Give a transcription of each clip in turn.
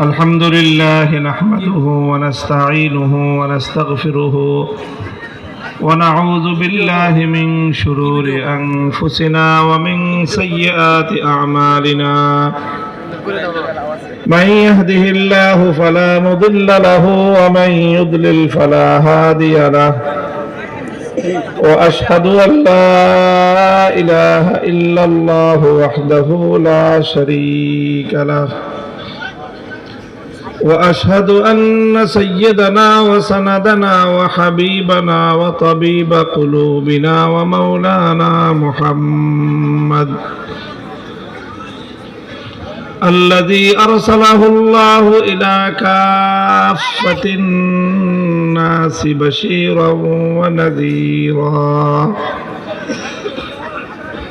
الحمد لله نحمده ونستعينه ونستغفره ونعوذ بالله من شرور أنفسنا ومن سيئات أعمالنا من يهده الله فلا مضل له ومن يضلل فلا هادي له واشهد ان لا اله الا الله وحده لا شريك له وأشهد أن سيدنا وسندنا وحبيبنا وطبيب قلوبنا ومولانا محمد الذي أرسله الله إلى كافة الناس بشيرا ونذيرا.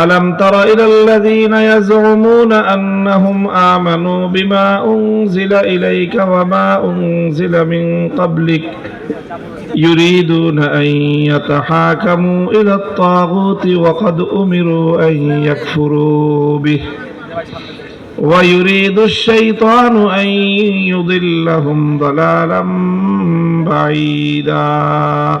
ألم تر إلى الذين يزعمون أنهم آمنوا بما أنزل إليك وما أنزل من قبلك يريدون أن يتحاكموا إلى الطاغوت وقد أمروا أن يكفروا به ويريد الشيطان أن يضلهم ضلالا بعيدا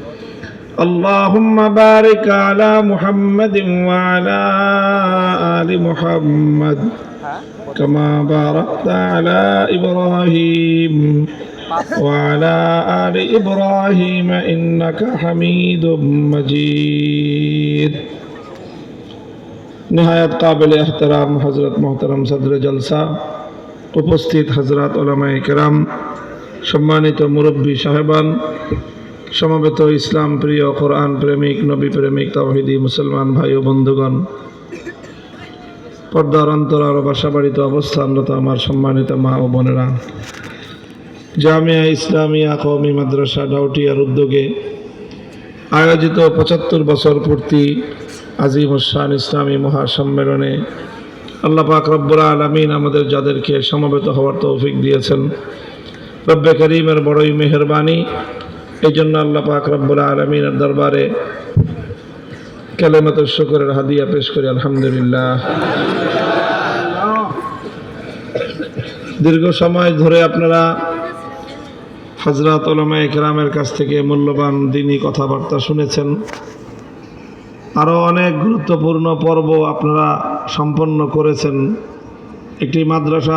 اللهم بارك على محمد وعلى آل محمد كما باركت على إبراهيم وعلى آل إبراهيم إنك حميد مجيد নিহায়াত কাবিল এহতারাম হজরত মোহতারাম সদর জলসা উপস্থিত হজরত ওলামাই কেরাম সম্মানিত মুরব্বী সাহেবান সমবেত ইসলাম প্রিয় কোরআন প্রেমিক, নবী প্রেমিক তাহিদি মুসলমান ভাই ও বন্ধুগণ, পর্দার অন্তরার বাসাবাড়িতে অবস্থানরত আমার সম্মানিত মা ও বোনেরা, জামিয়া ইসলামিয়া কওমি মাদ্রাসা ডাউটিয়ার উদ্যোগে আয়োজিত পঁচাত্তর বছর পূর্তি আজিম উসান ইসলামী মহাসম্মেলনে আল্লাহ পাক রব্বুল আলমিন আমাদের যাদেরকে সমবেত হওয়ার তৌফিক দিয়েছেন। রব্বে করিমের বড়ই মেহরবানি এই জন্য আল্লাহ পাক রব্বুল আলমিনের দরবারে কেলেমত শুকরের হাদিয়া পেশ করি, আলহামদুলিল্লাহ। দীর্ঘ সময় ধরে আপনারা হজরত ওলামা একরামের কাছ থেকে মূল্যবান দিনী কথাবার্তা শুনেছেন। আরও অনেক গুরুত্বপূর্ণ পর্ব আপনারা সম্পন্ন করেছেন। একটি মাদ্রাসা